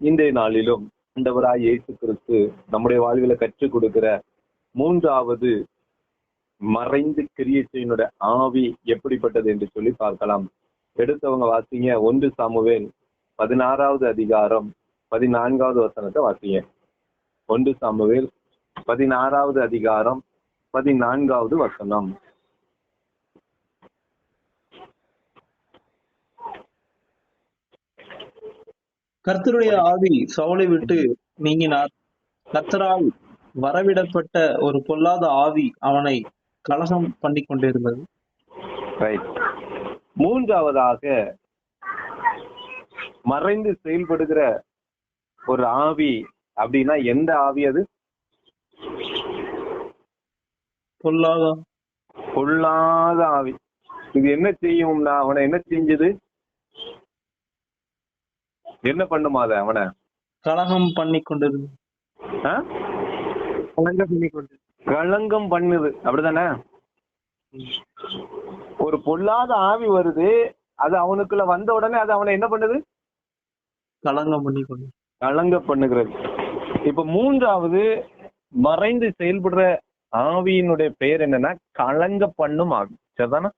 இன்றைய நாளிலும் ஆண்டவராய் இயேசு கிறிஸ்து நம்முடைய வாழ்வில கற்றுக் கொடுக்கிற மூன்றாவது மறைந்து கிரியை ஆவி எப்படிப்பட்டது என்று சொல்லி பார்க்கலாம். எடுத்தவங்க வாசிங்க. ஒன்று சாமுவேல் பதினாறாவது அதிகாரம் பதினான்காவது வசனத்தை வாசிங்க. ஒன்று சாமுவேல் பதினாறாவது அதிகாரம் பதினான்காவது வசனம். கர்த்தருடைய ஆவி சவுலை விட்டு நீங்கினார். கர்த்தரால் வரவிடப்பட்ட ஒரு பொல்லாத ஆவி அவனை கலகம் பண்ணி கொண்டிருந்தது. ரைட் மூன்றாவதாக மறைந்து செயல்படுகிற ஒரு ஆவி அப்படின்னா எந்த ஆவி அது? பொல்லாத. பொல்லாத ஆவி. இது என்ன செய்யும்னா அவனை என்ன செஞ்சது? என்ன பண்ணுமா அதை அவனை? கலகம் பண்ணி கொண்டிருந்தது ஆ? கலகம் பண்ணி கொண்டு களங்கம் பண்ணுது. அப்படிதானே? ஒரு பொல்லாத ஆவி வருது அது அவனுக்குள்ள வந்த உடனே அது அவனை என்ன பண்ணுது? கலங்கம் பண்ணி கொண்டு களங்க பண்ணுகிறது. இப்ப மூன்றாவது மறைந்து செயல்படுற ஆவியினுடைய பெயர் என்னன்னா களங்க பண்ணும் ஆவி. சரிதானா?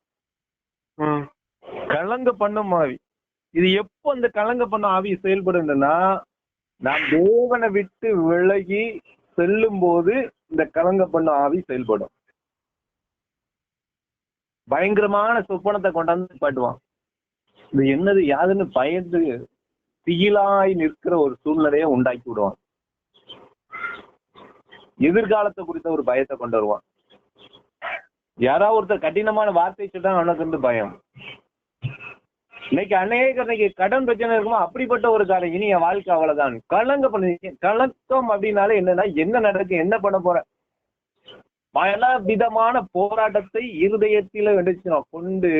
களங்க பண்ணும் ஆவி. இது எப்போ அந்த கலங்க பண்ண ஆவி செயல்படுதுன்னா நாம் தேவனை விட்டு விலகி செல்லும் போது இந்த கலங்க பண்ண ஆவி செயல்படும். பயங்கரமான சொப்பனத்தை கொண்டாந்து பாட்டுவான் இது என்னது யாருன்னு பயந்து திகிலாய் நிற்கிற ஒரு சூழ்நிலையை உண்டாக்கி விடுவான். எதிர்காலத்தை குறித்த ஒரு பயத்தை கொண்டு வருவான். யாராவது ஒருத்தர் கடினமான வார்த்தை சொல்லிட்டா அவனுக்கு வந்து பயம். இன்னைக்கு அநேக இன்னைக்கு கடன் பிரச்சனை இருக்குமோ? அப்படிப்பட்ட ஒரு காலம் இனி என் வாழ்க்கை அவ்வளவுதான். கலங்க பண்ணி கலக்கம் அப்படின்னாலே என்னன்னா என்ன நடக்கும் என்ன பண்ண போற? பல விதமான போராட்டத்தை இருதயத்தில வெடிச்சிடும் கொண்டு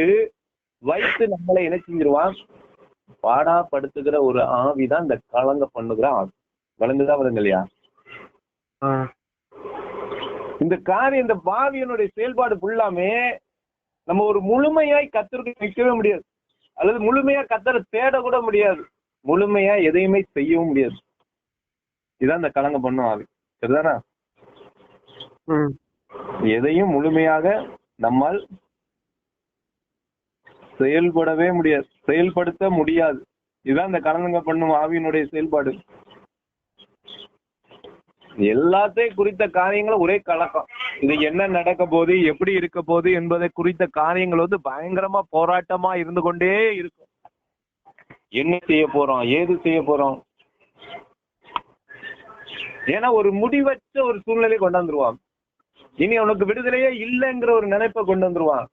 வைத்து நம்மளை என்ன செஞ்சிருவான்? பாடாப்படுத்துகிற ஒரு ஆவிதான் இந்த கலங்க பண்ணுகிற ஆவி. வளர்ந்துதான் வருங்க இல்லையா இந்த காரியம் இந்த பாவியனுடைய செயல்பாடு ஃபுல்லாமே நம்ம ஒரு முழுமையாய் கத்தருக்கு நிற்கவே முடியாது. அல்லது முழுமையா கத்தரை தேட கூட முடியாது. முழுமையா எதையுமே செய்யவும் முடியாது. இதான் இந்த கலங்க பண்ணும் ஆவி. சரிதானா? எதையும் முழுமையாக நம்மால் செயல்படவே முடியாது. செயல்படுத்த முடியாது. இதுதான் இந்த கலங்க பண்ணும் ஆவியினுடைய செயல்பாடு. எல்லாத்தையும் குறித்த காரியங்களும் ஒரே கலக்கம். இது என்ன நடக்க போகுது எப்படி இருக்க போகுது என்பதை குறித்த காரியங்கள் வந்து பயங்கரமா போராட்டமா இருந்து கொண்டே இருக்கும். என்ன செய்ய போறோம் ஏது செய்ய போறோம்? ஏன்னா ஒரு முடிவற்ற ஒரு சூழ்நிலையை கொண்டு வந்துருவான். இனி உனக்கு விடுதலையே இல்லைங்கிற ஒரு நினைப்பை கொண்டு வந்துருவான்.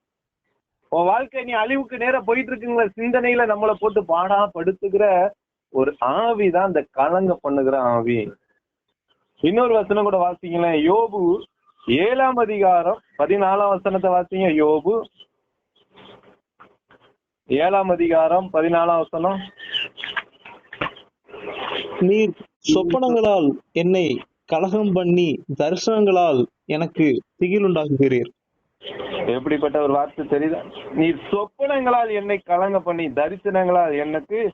உன் வாழ்க்கை நீ அழிவுக்கு நேரா போயிட்டு இருக்குங்கிற சிந்தனையில நம்மளை போட்டு பாடா படுத்துக்கிற ஒரு ஆவி தான் இந்த கலங்க பண்ணுகிற ஆவி. இன்னொரு வசனம் கூட வாசிங்களேன். யோபு ஏழாம் அதிகாரம் பதினாலாம் வசனத்தை வாசிங்க. யோபு ஏழாம் அதிகாரம் பதினாலாம் வசனம். நீர் சொப்பனங்களால் என்னை கலகம் பண்ணி தரிசனங்களால் எனக்கு திகில் உண்டாக்குகிறீர் எப்படிப்பட்ட ஒரு வார்த்தை தெரியுதா? நீ சொப்பனங்களால் என்னை கலங்க பண்ணி தரிசனங்களால் எனக்கு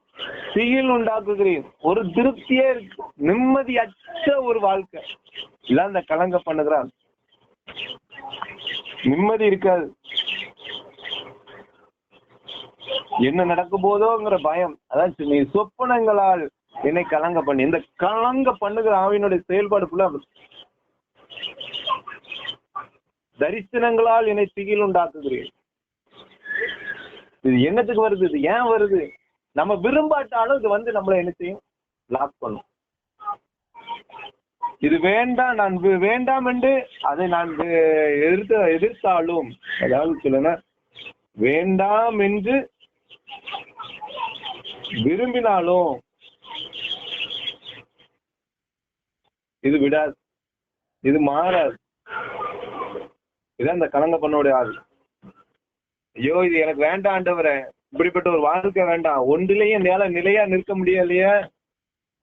சிகில் உண்டாக்குகிறீர். ஒரு திருப்தியே இருக்கு. நிம்மதியற்ற ஒரு வாழ்க்கை. இல்ல அந்த கலங்க பண்ணுகிறான். நிம்மதி இருக்காது. என்ன நடக்க போதோங்கிற பயம். அதான் நீ சொப்பனங்களால் என்னை கலங்க பண்ணி இந்த கலங்க பண்ணுகிற ஆவியினுடைய செயல்பாடு ஃபுல்லா தரிசனங்களால் என்னை திகில் உண்டாக்குகிறீர்கள் இது என்னத்துக்கு வருது? இது ஏன் வருது? நம்ம விரும்பாட்டாலும் இது வந்து நம்மளை என்ன செய்யும் லாக் பண்ணும். இது வேண்டாம் நான் வேண்டாம் என்று அதை நான் எதிர்த்து எதிர்த்தாலும் அதாவது சொல்லுங்க வேண்டாம் என்று விரும்பினாலும் இது விடாது. இது மாறாது. இதான் அந்த கலங்க பண்ணோடைய ஆள் ஐயோ இது எனக்கு வேண்டாம் ஆண்டவரே. இப்படிப்பட்ட ஒரு வாழ்க்கை வேண்டாம். ஒன்றிலையும் என்னால நிலையா நிற்க முடியலையே.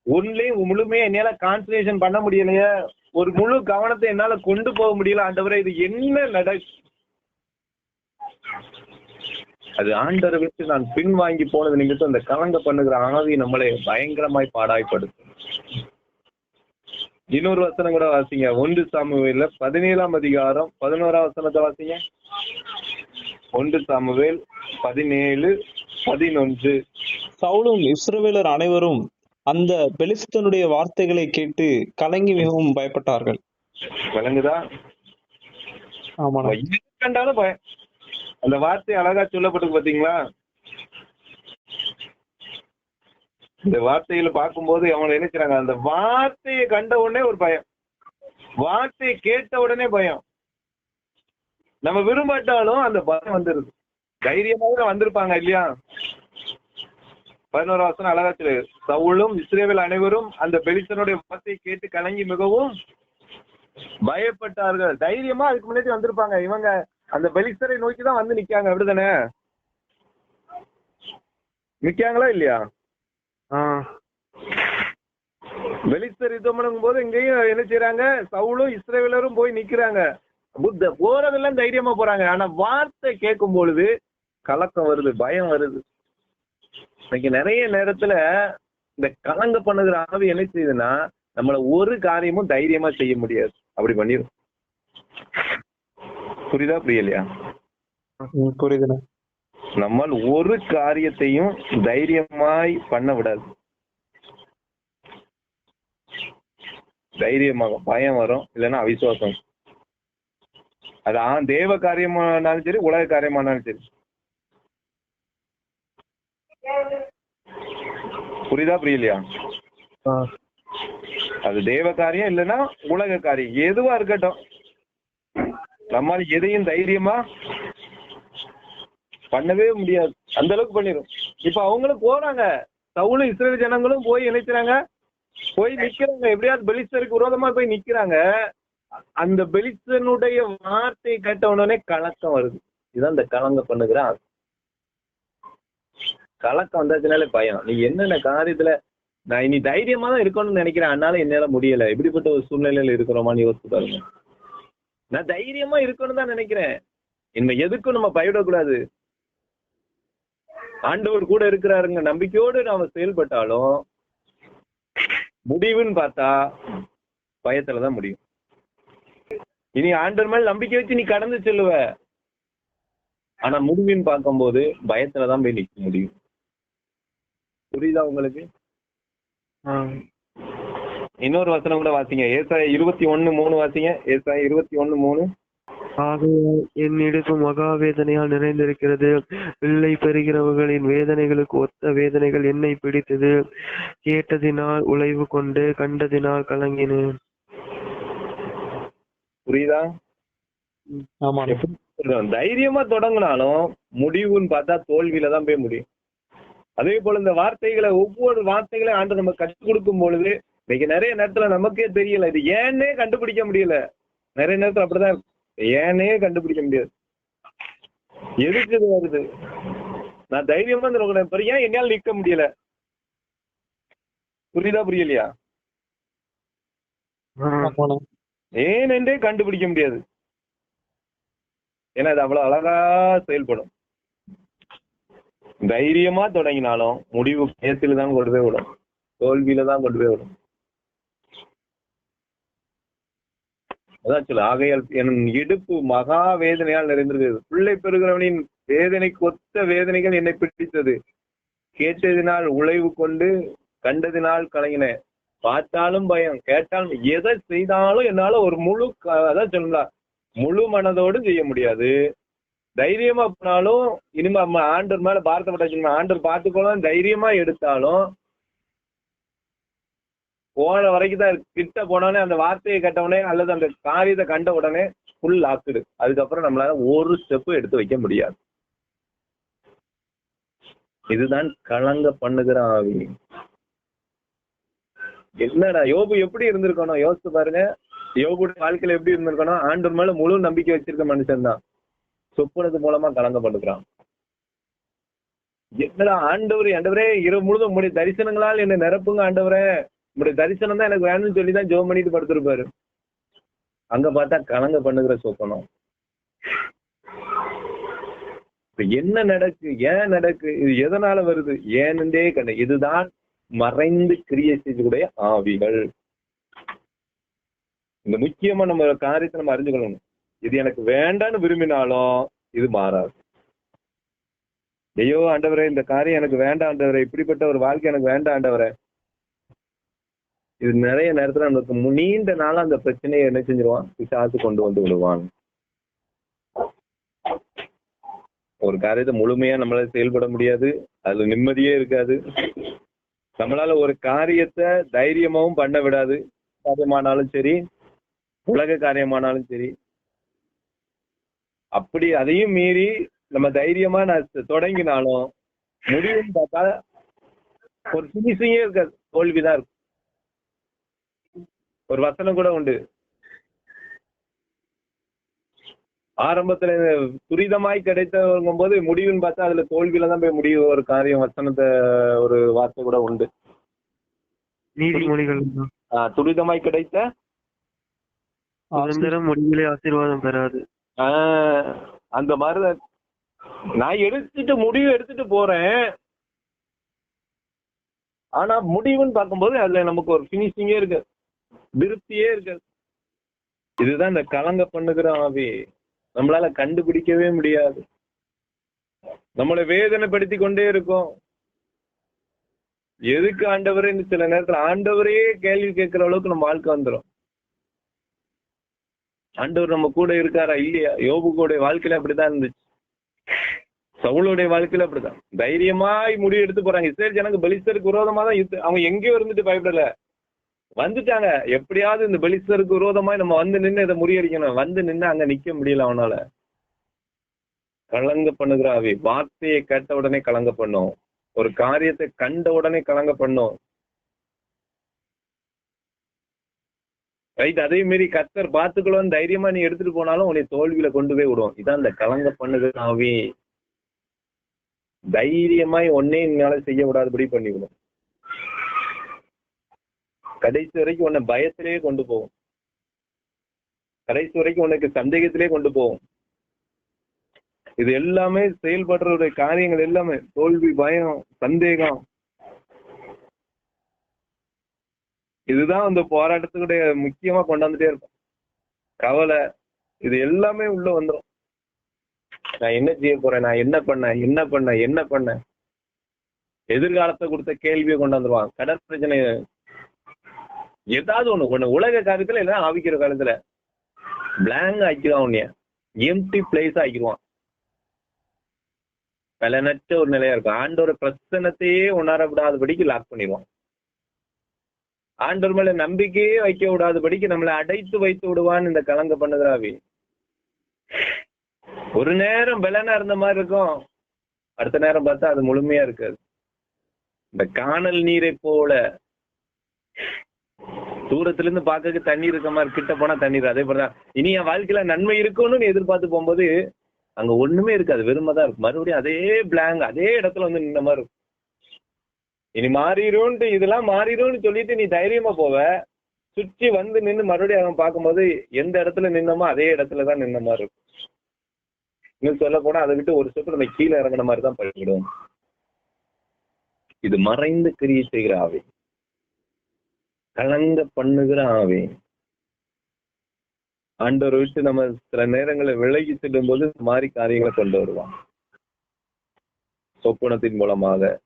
ஒன்றிலையும் முழுமையா என்னால கான்சன்ட்ரேஷன் பண்ண முடியலையே. ஒரு முழு கவனத்தை என்னால கொண்டு போக முடியல ஆண்டவரே. இது என்ன நட? அது ஆண்டரை விட்டு நான் பின் வாங்கி போனது நிமித்தம் அந்த கலங்க பண்ணுகிற ஆவி நம்மளை பயங்கரமாய் பாடாய்ப்படுத்தும். இன்னொரு வசனம் கூட வாசிங்க. ஒன்று சாமுவேல்ல பதினேழாம் அதிகாரம் பதினோராம் வசனத்தை வாசிங்க. ஒன்று சாமுவேல் பதினேழு பதினொன்று. சவுலும் இஸ்ரவேலர் அனைவரும் அந்த பெலிஸ்தனுடைய வார்த்தைகளை கேட்டு கலங்கி மிகவும் பயப்பட்டார்கள். விளங்குதா? எது கண்டாலும் பயம் அந்த வார்த்தை அழகா சொல்லப்பட்டு பாத்தீங்களா? இந்த வார்த்தையில பார்க்கும்போது அவங்க நினைக்கிறாங்க அந்த வார்த்தையை கண்ட உடனே ஒரு பயம். வார்த்தையை கேட்ட உடனே பயம். நம்ம விரும்பாட்டாலும் அந்த பயம் வந்துருது. தைரியமாக வந்திருப்பாங்க இல்லையா? பதினோரு வருஷம் அழகா சொல்லு சவுலும் அனைவரும் அந்த பெலிசனுடைய வார்த்தையை கேட்டு கலங்கி மிகவும் பயப்பட்டார்கள். தைரியமா அதுக்கு முன்னாடி வந்திருப்பாங்க. இவங்க அந்த பெலிசரை நோக்கி தான் வந்து நிக்காங்க அப்படிதானே நிக்காங்களா இல்லையா? பெலிஸ்தர் யுத்தம் பண்ணும் போது இங்கேயும் என்ன செய்யறாங்க சவுலும் இஸ்ரேவேலரும் போய் நிக்கிறாங்க. புத்த போறதெல்லாம் தைரியமா போறாங்க. ஆனா வார்த்தை கேட்கும் பொழுது கலக்கம் வருது பயம் வருது. இன்னைக்கு நிறைய நேரத்துல இந்த கலங்க பண்ணுகிற ஆவி என்ன செய்யுதுன்னா நம்மள ஒரு காரியமும் தைரியமா செய்ய முடியாது. அப்படி பண்ணிடும் புரியுதா புரியலையா? புரியுதுண்ணா. நம்மால் ஒரு காரியத்தையும் தைரியமாய் பண்ண விடாது. தைரியமாக பயம் வரும் இல்லைன்னா அவிசுவாசம். அது ஆ தேவ காரியமானாலும் சரி உலக காரியமானாலும் சரி. புரியுதா புரியலையா? அது தேவ காரியம் இல்லைன்னா உலக காரியம். எதுவா இருக்கட்டும். நம்மால் எதையும் தைரியமா பண்ணவே முடியாது. அந்த அளவுக்கு பண்ணிடும் இப்ப அவங்களும் போறாங்க. சவுலும் இஸ்ரேல் ஜனங்களும் போய் இணைக்கிறாங்க. போய் நிக்கிறாங்க. எப்படியாவது பெலிஸ்டருக்கு விரோதமா போய் நிக்கிறாங்க. அந்த பெலிஸ்டனுடைய வார்த்தை கேட்ட உடனே கலக்கம் வருது. இதுதான் இந்த கலங்க பண்ணுகிறான் கலக்கம் வந்தாச்சுனாலே பயம். நீ என்னென்ன காரியத்துல நான் இனி தைரியமா தான் இருக்கணும்னு நினைக்கிறேன். அதனால என்னால முடியல. இப்படிப்பட்ட ஒரு சூழ்நிலையில இருக்கிறோமான்னு யோசிச்சு பாருங்க. நான் தைரியமா இருக்கணும் தான் நினைக்கிறேன். இனிமே எதுக்கும் நம்ம பயப்படக்கூடாது ஆண்டவர் கூட இருக்கிறாருங்க. நம்பிக்கையோடு நாம செயல்பட்டாலும் முடிவுன்னு பார்த்தா பயத்துல தான் முடியும். இனி ஆண்டவர் மேல் நம்பிக்கை வச்சு நீ கடந்து செல்லுவ. ஆனா முடிவுன்னு பார்க்கும்போது பயத்துல தான் போய் நிக்க முடியும். புரியுதா உங்களுக்கு. இன்னொரு வசனம் கூட வாசிங்க. ஏசாய இருபத்தி ஒண்ணு மூணு வாசிங்க. ஏசாய இருபத்தி ஒண்ணு மூணு. ஆகையால் என் இடுப்பு மகா வேதனையால் நிறைந்திருக்கிறது. பிள்ளை பெறுகிறவர்களின் வேதனைகளுக்கு ஒத்த வேதனைகள் என்னை பிடித்தது. கேட்டதினால் உழைவு கொண்டு கண்டதினால் கலங்கினேன். புரியுதா? சொல்றேன். தைரியமா தொடங்கினாலும் முடிவுன்னு பார்த்தா தோல்வியில தான் போய் முடியும். அதே போல இந்த வார்த்தைகளை ஒவ்வொரு வார்த்தைகளையும் ஆண்டு நம்ம கற்றுக் கொடுக்கும் பொழுது இன்னைக்கு நிறைய நேரத்துல நமக்கே தெரியல இது ஏன்னே கண்டுபிடிக்க முடியல. நிறைய நேரத்துல அப்படிதான் ஏன்னே கண்டுபிடிக்க முடியாது. எதுக்கு இது வருது? நான் தைரியமா இருந்திருக்கேன் ஏன் என்னால நிக்க முடியல? புரியுதா புரியலையா? ஏன் என்றே கண்டுபிடிக்க முடியாது. ஏன்னா அது அவ்வளவு அழகா செயல்படும். தைரியமா தொடங்கினாலும் முடிவு பயத்துல தான் கொண்டு போய் விடும். தோல்வியில தான் கொண்டு போய் விடும். அதான் சொல்லு ஆகையால் என் இடுப்பு மகா வேதனையால் நிறைந்திருக்கிறது. பிள்ளை பெறுகிறவனின் வேதனைக்கு ஒத்த வேதனைகள் என்னை பிடித்தது. கேட்டதினால் உழைவு கொண்டு கண்டதினால் கலங்கினேன் பார்த்தாலும் பயம் கேட்டாலும் எதை செய்தாலும் என்னால ஒரு முழு க- அதான் சொல்லல முழு மனதோடு செய்ய முடியாது. தைரியமா போனாலும் இனிமே ஆண்டர் மேல பாரத்தப்பட்ட ஆண்டர் பார்த்துக்கொள்ள தைரியமா எடுத்தாலும் போன வரைக்கும் தான் கிட்ட போனோடனே அந்த வார்த்தையை கேட்ட உடனே அல்லது அந்த காரியத்தை கண்ட உடனே ஃபுல் லாக்குடு அதுக்கப்புறம் நம்மளால ஒரு ஸ்டெப்பு எடுத்து வைக்க முடியாது. இதுதான் கலங்க பண்ணுகிற ஆவி. என்னடா யோபு எப்படி இருந்திருக்கணும்? யோசிச்சு பாருங்க. யோகுடைய வாழ்க்கையில எப்படி இருந்திருக்கணும்? ஆண்டவர் மேல முழு நம்பிக்கை வச்சிருக்க மனுஷன் தான். சொப்பனது மூலமா கலங்கப்படுகிறான் என்னடா ஆண்டவர் ஆண்டவரே இரவு முழுதும் முடி தரிசனங்களால் என்னை நிரப்புங்க ஆண்டவரே. உங்களுடைய தரிசனம் தான் எனக்கு வேணும்னு சொல்லி தான் ஜோம் பண்ணிட்டு படுத்திருப்பாரு. அங்க பார்த்தா கலங்க பண்ணுகிற சொப்பனம். இப்ப என்ன நடக்கு ஏன் நடக்கு இது எதனால வருது? ஏனென்றே கண்ட இதுதான் மறைந்து கிரியை செய்யக்கூடிய ஆவிகள். இந்த முக்கியமா நம்ம காரியத்தை நம்ம அறிஞ்சுக்கணும். இது எனக்கு வேண்டான்னு விரும்பினாலும் இது மாறாது. ஐயோ ஆண்டவரே இந்த காரியம் எனக்கு வேண்டாம் ஆண்டவரே இப்படிப்பட்ட ஒரு வாழ்க்கை எனக்கு வேண்டாம் ஆண்டவரே. இது நிறைய நேரத்துல நமக்கு மு- நீண்ட நாளா அந்த பிரச்சனையை என்ன செஞ்சிருவான்? பிசாசு கொண்டு வந்து விடுவான். ஒரு காரியத்தை முழுமையா நம்மளால செயல்பட முடியாது. அதுல நிம்மதியே இருக்காது. நம்மளால ஒரு காரியத்தை தைரியமாவும் பண்ண விடாது. காரியமானாலும் சரி உலக காரியமானாலும் சரி. அப்படி அதையும் மீறி நம்ம தைரியமா நான் தொடங்கினாலும் முடியும் பார்த்தா ஒரு பினிஷிங்கே இருக்காது. தோல்விதான் இருக்கும். ஒரு வசனம் கூட உண்டு. ஆரம்பத்துல துரிதமாய் கிடைத்தவங்கும் போது முடிவுன்னு பார்த்தா அதுல தோல்வியில தான் போய் முடிவு ஒரு காரியம் வசனத்தை ஒரு வார்த்தை கூட உண்டு. நீதிமொழிகள் துரிதமாய் கிடைத்த சுதந்திரம் முடிவிலே ஆசீர்வாதம் பெறாது. அந்த மாதிரிதான் நான் எடுத்துட்டு முடிவு எடுத்துட்டு போறேன். ஆனா முடிவுன்னு பார்க்கும்போது அதுல நமக்கு ஒரு பினிஷிங்கே இருக்கு. திருப்தியே இருக்காது. இதுதான் இந்த கலங்க பண்ணுகிற ஆவி. நம்மளால கண்டுபிடிக்கவே முடியாது. நம்மளை வேதனைப்படுத்தி கொண்டே இருக்கும். எதுக்கு ஆண்டவரேன்னு சில நேரத்துல ஆண்டவரே கேள்வி கேட்கிற அளவுக்கு நம்ம வாழ்க்கை வந்துரும். ஆண்டவர் நம்ம கூட இருக்காரா இல்லையா? யோபு கூட வாழ்க்கையில அப்படிதான் இருந்துச்சு. சவுளுடைய வாழ்க்கையில அப்படிதான் தைரியமாய் முடிவு எடுத்து போறாங்க. இஸ்ரேல் ஜனங்க பலிஸ்தருக்கு விரோதமா தான் அவங்க எங்கேயோ இருந்துட்டு பயப்படல. வந்துட்டாங்க. எப்படியாவது இந்த பெலிஸ்தருக்கு விரோதமாய் நம்ம வந்து நின்னு இதை முறியடிக்கணும். வந்து நின்னு அங்க நிக்க முடியல அவனால. கலங்க பண்ணுகிற ஆவி. வார்த்தையை கேட்ட உடனே கலங்க பண்ணும். ஒரு காரியத்தை கண்ட உடனே கலங்க பண்ணும். ரைட் அதே மாரி கத்தர் பார்த்துக்கணும் தைரியமா நீ எடுத்துட்டு போனாலும் உன்னை தோல்வியில கொண்டு போய் விடும். இதான் இந்த கலங்க பண்ணுகிற ஆவி. தைரியமாய் ஒன்னே என்னால செய்ய விடாதபடி பண்ணிவிடும் கடைசி வரைக்கும் உன்னை பயத்திலேயே கொண்டு போகும். கடைசி வரைக்கும் உனக்கு சந்தேகத்திலே கொண்டு போகும். இது எல்லாமே செயல்படுற காரியங்கள் எல்லாமே. தோல்வி பயம் சந்தேகம். இதுதான் அந்த போராட்டத்துக்குடைய முக்கியமா கொண்டாந்துட்டே இருக்கும் கவலை இது எல்லாமே உள்ள வந்துரும். நான் என்ன செய்ய போறேன்? நான் என்ன பண்ண என்ன பண்ண என்ன பண்ணேன்? எதிர்காலத்தை கொடுத்த கேள்வியை கொண்டாந்துருவான் கடற் பிரச்சனை ஏதாவது ஒண்ணு ஒண்ணு உலக காரியத்துல இல்லைன்னா ஆவிக்கிற காலத்துல. பிளாங்க் ஆக்கிடுவான் உன்னைய. Empty place ஆக்கிடுவான். பலனற்ற ஒரு நிலையா இருக்கும். ஆண்டோட பிரசனத்தையே உணர விடாதபடிக்கு லாக் பண்ணிடுவான். ஆண்டோர் மேல நம்பிக்கையே வைக்க விடாதபடிக்கு நம்மளை அடைத்து வைத்து விடுவான்னு இந்த கலங்க பண்ணுகிறாவி ஒரு நேரம் பலனா இருந்த மாதிரி இருக்கும். அடுத்த நேரம் பார்த்தா அது முழுமையா இருக்காது. இந்த காணல் நீரை போல தூரத்துல இருந்து பார்க்க தண்ணி இருக்க மாதிரி கிட்ட போனா தண்ணீர் அதே போலதான் இனி என் வாழ்க்கையில நன்மை இருக்கும்னு நீ எதிர்பார்த்து போகும்போது அங்க ஒண்ணுமே இருக்காது. வெறுமை தான் இருக்கும். மறுபடியும் அதே பிளாங்க் அதே இடத்துல வந்து நின்ன மாதிரி இருக்கும். இனி மாறிடும்ட்டு இதெல்லாம் மாறிடும்னு சொல்லிட்டு நீ தைரியமா போவ. சுற்றி வந்து நின்னு மறுபடியும் அவன் பார்க்கும்போது எந்த இடத்துல நின்னமோ அதே இடத்துல தான் நின்ன மாதிரி இருக்கும். இன்னும் சொல்ல போனா அதை விட்டு ஒரு ஸ்டெப் நம்ம கீழே இறங்குன மாதிரி தான் இது மறைந்து கிரியை செய்கிற ஆவி. கலங்க பண்ணுகிற ஆவி. ஆண்டவர் விட்டு நம்ம சில நேரங்களில் விலகி செல்லும் போது மாதிரி காரியங்களை கொண்டு வருவான். சொப்புனத்தின் மூலமாக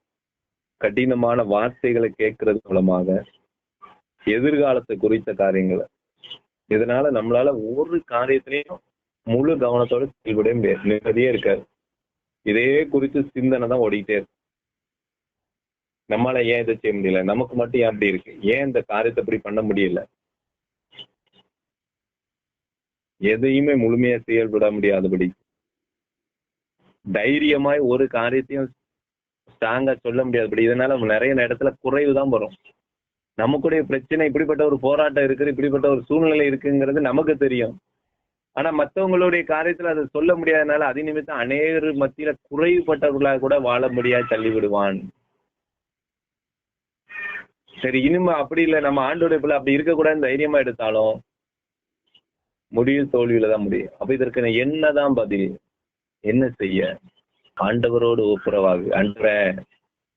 கடினமான வார்த்தைகளை கேட்கறது மூலமாக எதிர்காலத்தை குறித்த காரியங்களை. இதனால நம்மளால ஒரு காரியத்திலையும் முழு கவனத்தோட செயல்பட முடியாது. நிம்மதியே இருக்காது. இதே குறித்து சிந்தனை தான் ஓடிக்கிட்டே இருக்கு. நம்மளால ஏன் இதை செய்ய முடியல? நமக்கு மட்டும் ஏன் அப்படி இருக்கு? ஏன் இந்த காரியத்தை இப்படி பண்ண முடியல? எதையுமே முழுமையா செயல்பட முடியாதபடி. தைரியமாய் ஒரு காரியத்தையும் ஸ்ட்ராங்கா சொல்ல முடியாதபடி. இதனால நிறைய இடத்துல குறைவு தான் வரும். நமக்குடைய பிரச்சனை இப்படிப்பட்ட ஒரு போராட்டம் இருக்குது இப்படிப்பட்ட ஒரு சூழ்நிலை இருக்குங்கிறது நமக்கு தெரியும். ஆனா மத்தவங்களுடைய காரியத்துல அதை சொல்ல முடியாதனால அது நிமித்தம் அநேகர் மத்தியில குறைவுபட்டவர்களாக கூட வாழ முடியாது தள்ளி விடுவான். சரி இனிமே அப்படி இல்லை. நம்ம ஆண்டோட பிள்ளை அப்படி இருக்கக்கூடாதுன்னு தைரியமா எடுத்தாலும் முடிவு தோல்வியில தான் முடியும். அப்ப இதற்கு நான் என்னதான் பதில்? என்ன செய்ய? ஆண்டவரோடு ஒப்புரவாகு. அன்ற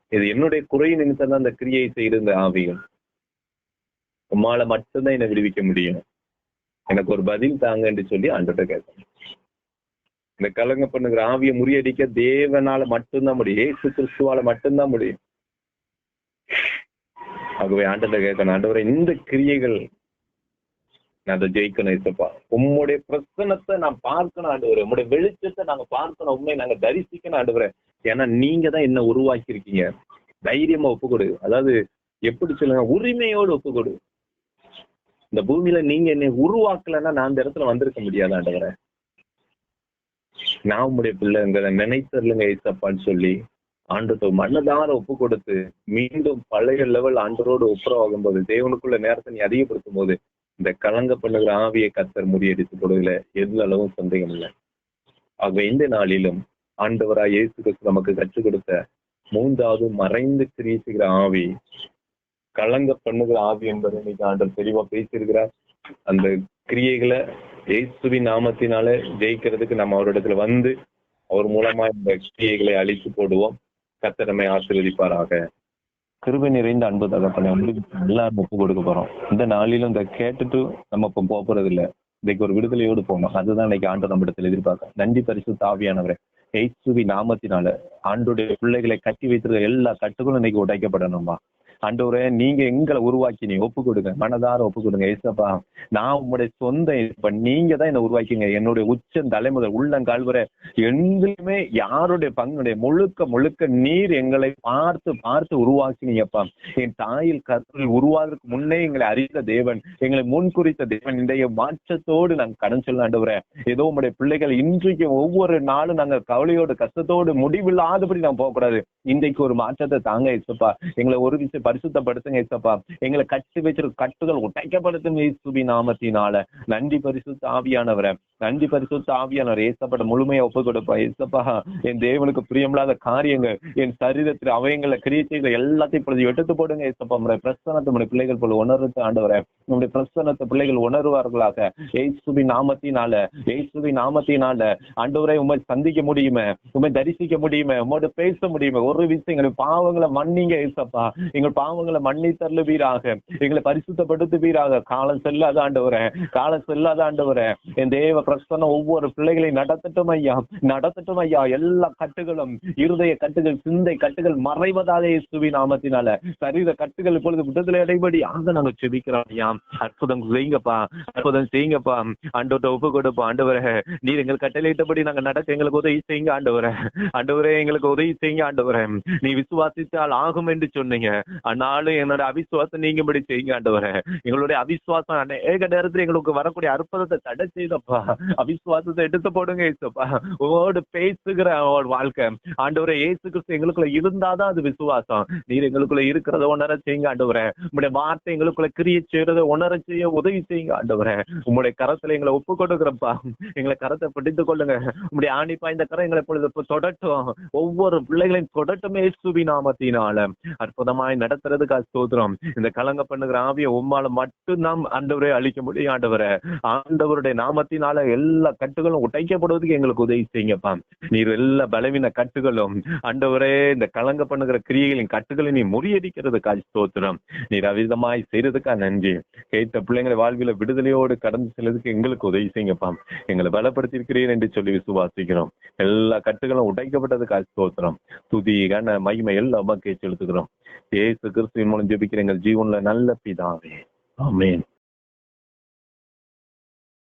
இது என்னுடைய குறை நிமித்தம் தான் அந்த கிரியை செய்து இந்த ஆவியும். உம்மால மட்டும்தான் என்னை விடுவிக்க முடியும். எனக்கு ஒரு பதில் தாங்க என்று சொல்லி ஆண்டோட கேட்டேன். இந்த கலங்க பண்ணுங்கிற ஆவியை முறியடிக்க தேவனால மட்டும்தான் முடியும். ஏசு கிறிஸ்துவால மட்டும்தான் முடியும். ஆகவே ஆண்டவரை கேட்கணும். ஆண்டவரை இந்த கிரியைகள் நான் அதை ஜெயிக்கணும் இசப்பா. உம்முடைய பிரச்சனத்தை நான் பார்க்கணும் ஆண்டவரே. உம்முடைய வெளிச்சத்தை நாங்க பார்க்கணும். உண்மை நாங்க தரிசிக்கணும் ஆண்டவரே. ஏன்னா நீங்க தான் என்ன உருவாக்கி இருக்கீங்க தைரியமா ஒப்பு கொடு அதாவது எப்படி சொல்லுங்க? உரிமையோடு ஒப்பு கொடு இந்த பூமியில நீங்க என்னை உருவாக்கலைன்னா நான் அந்த இடத்துல வந்திருக்க முடியாது ஆண்டவரை. நான் உம்முடைய பிள்ளைங்க நினைத்தருளுங்க இசப்பான்னு சொல்லி ஆண்டத்தை மண்ணதார ஒப்பு கொடுத்து மீண்டும் பழைய லெவல் ஆண்டரோடு ஒப்புரவாகும் போது தேவனுக்குள்ள நேரத்தை நீ அதிகப்படுத்தும் போது இந்த கலங்க பண்ணுகிற ஆவியை கத்தர் முறியடித்து போடுவதில் எந்த அளவும் சந்தேகம் இல்லை. ஆக இந்த நாளிலும் ஆண்டவராய் இயேசு கிறிஸ்து நமக்கு கற்றுக் கொடுத்த மூன்றாவது மறைந்து கிரீசுகிற ஆவி கலங்க பண்ணுகிற ஆவி என்பதை இன்னைக்கு ஆண்டர் தெளிவா பேசியிருக்கிறார். அந்த கிரியைகளை இயேசுவின் நாமத்தினால ஜெயிக்கிறதுக்கு நம்ம அவரிடத்துல வந்து அவர் மூலமா இந்த கிரியைகளை அழித்து போடுவோம். கத்திரமை ஆசீர்வதிப்பாராக. கிருபை நிறைந்த அன்பு தகப்பனை உங்களுக்கு எல்லாரும் ஒப்பு கொடுக்க போறோம். இந்த நாளிலும் இந்த கேட்டுட்டு நம்ம இப்ப போறது இல்ல இன்னைக்கு ஒரு விடுதலையோடு போகணும். அதுதான் இன்னைக்கு ஆண்டு நம்ம இடத்துல எதிர்பார்க்க நன்றி பரிசு தாவியானவரே. எய்சுவி நாமத்தினால ஆண்டுடைய பிள்ளைகளை கட்டி வைத்திருக்க எல்லா கட்டுகளும் இன்னைக்கு உடைக்கப்படணுமா ஆண்டவரே நீங்க எங்களை உருவாக்கி நீ ஒப்பு கொடுங்க. மனதார ஒப்பு கொடுங்க ஏசப்பா. நான் உங்களுடைய சொந்த இப்ப நீங்க தான் என்ன உருவாக்கிங்க. என்னுடைய உச்சம் தலைமுதல் உள்ளங்கால் வரை எங்களுமே யாருடைய பங்குடைய முழுக்க முழுக்க நீர் எங்களை பார்த்து பார்த்து உருவாக்கினீங்கப்பா. என் தாயில் கருத்தில் உருவாகிறதுக்கு முன்னே எங்களை அறிந்த தேவன் எங்களை முன்குறித்த தேவன் இன்றைய மாற்றத்தோடு நாங்கள் கடன் சொல்ல ஆண்டவரே. ஏதோ உங்களுடைய பிள்ளைகள் இன்றைக்கு ஒவ்வொரு நாளும் நாங்க கவலையோடு கஷ்டத்தோடு முடிவில்லாதபடி நாங்க போகக்கூடாது. இன்றைக்கு ஒரு மாற்றத்தை தாங்க ஏசப்பா. எங்களை ஒரு விஷயம் பரிசுத்தப்படுத்துங்க ஏசப்பா. எங்களை கட்டி வச்சிருக்க கட்டுகள் உடைக்கப்படுத்தும் இயேசுவி நாமத்தினால. நன்றி பரிசுத்த ஆவியானவரை. நன்றி பரிசுத்த ஆவியானவர். ஏசப்பட முழுமையா ஒப்பு கொடுப்பா ஏசப்பா என் தேவனுக்கு பிரியமில்லாத காரியங்கள் என் சரீரத்தில் அவயங்களை கிரியைகள் எல்லாத்தையும் பொழுது எடுத்து போடுங்க ஏசப்பா. நம்முடைய பிரசனத்தை நம்முடைய பிள்ளைகள் போல உணர்றது ஆண்டவரை. நம்முடைய பிரசனத்தை பிள்ளைகள் உணர்வார்களாக. ஏசுபி நாமத்தினால ஏசுபி நாமத்தினால ஆண்டவரை உண்மை சந்திக்க முடியுமே உண்மை தரிசிக்க முடியுமே உம்மோடு பேச முடியுமே. ஒரு விஷயம் எங்களுடைய பாவங்களை மன்னிங்க ஏசப்பா. எங்கள் பாவங்களை மன்னி வீராக எங்களை பரிசுத்தப்படுத்துவீராக. காலம் செல்லாத ஆண்டவரே காலம் செல்லாத ஆண்டவரே. என் தேவ பிரசன்னம் ஒவ்வொரு பிள்ளைகளையும் நடத்தட்டும் ஐயா. நடத்தட்டும் ஐயா. எல்லா கட்டுகளும் இருதய கட்டுகள் சிந்தை கட்டுகள் மறைவதாக இயேசுவி நாமத்தினால. சரீர கட்டுகள் இப்பொழுது விடுதலை அடைபடி. ஆக நாங்க செபிக்கிறோம் ஐயா. அற்புதம் செய்யுங்கப்பா. அற்புதம் செய்யுங்கப்பா. ஆண்டோட்ட ஒப்பு கொடுப்பா ஆண்டவரே நீர் எங்கள் கட்டளையிட்டபடி நாங்க நடக்க எங்களுக்கு உதவி செய்யுங்க ஆண்டவரே. ஆண்டவரே எங்களுக்கு உதவி செய்யுங்க ஆண்டவரே. நீ விசுவாசித்தால் ஆகும் என்று சொன்னீங்க. ஆனாலும் என்னோட அவிசுவாசம் நீங்கும்படி செய்யுங்க ஆண்டவரே. எங்களுடைய அவிசுவாசம் அநேக நேரத்தில் எங்களுக்கு வரக்கூடிய அற்புதத்தை தடை செய்தப்பா. அவிசுவாசத்தை எடுத்து போடுங்க ஏசப்பா உங்களோடு பேசுகிற வாழ்க்கை. ஆண்டவரே ஏசு கிறிஸ்து எங்களுக்குள்ள இருந்தாதான் அது விசுவாசம். நீர் எங்களுக்குள்ள இருக்கிறத உணர செய்யுங்க ஆண்டவரே. உங்களுடைய வார்த்தை எங்களுக்குள்ள கிரிய செய்யறத உணர செய்ய உதவி செய்யுங்க ஆண்டவரே. உங்களுடைய கரத்துல எங்களை ஒப்பு கொடுக்குறப்பா. எங்களை கரத்தை பிடித்து கொள்ளுங்க. உங்களுடைய ஆணிப்பா இந்த கரை எங்களை இப்பொழுது தொடட்டும். ஒவ்வொரு பிள்ளைகளையும் தொடட்டுமே சுவி நாமத்தினால. அற்புதமாய் நடத்துறதுக்கு ஸ்தோத்திரம். இந்த கலங்க பண்ணுகிற ஆவிய உம்மால மட்டும்தான் ஆண்டவரே அழிக்க முடியும் ஆண்டவரை. ஆண்டவருடைய நாமத்தினால எல்லா கட்டுகளும் உடைக்கப்படுவதுக்கு எங்களுக்கு உதவி செய்யுங்கப்பா. நீர் எல்லா பலவீன கட்டுகளும் ஆண்டவரே இந்த கலங்க பண்ணுகிற கிரியைகளின் கட்டுகளை நீ முறியடிக்கிறதுக்காக ஸ்தோத்திரம். நீர் அவிதமாய் செய்யறதுக்காக நன்றி. கேட்ட பிள்ளைங்களை வாழ்வில விடுதலையோடு கடந்து செல்றதுக்கு எங்களுக்கு உதவி செய்யுங்கப்பா. எங்களை பலப்படுத்தி இருக்கிறீர் என்று சொல்லி விசுவாசிக்கிறோம். எல்லா கட்டுகளும் உடைக்கப்பட்டதுக்காக ஸ்தோத்திரம். துதி கன மகிமை எல்லாம் செலுத்துகிறோம். இயேசு கிறிஸ்துவின் மூலம் ஜெபிக்கிறேன் எங்கள் ஜீவன்ல நல்ல பிதாவே. ஆமென்.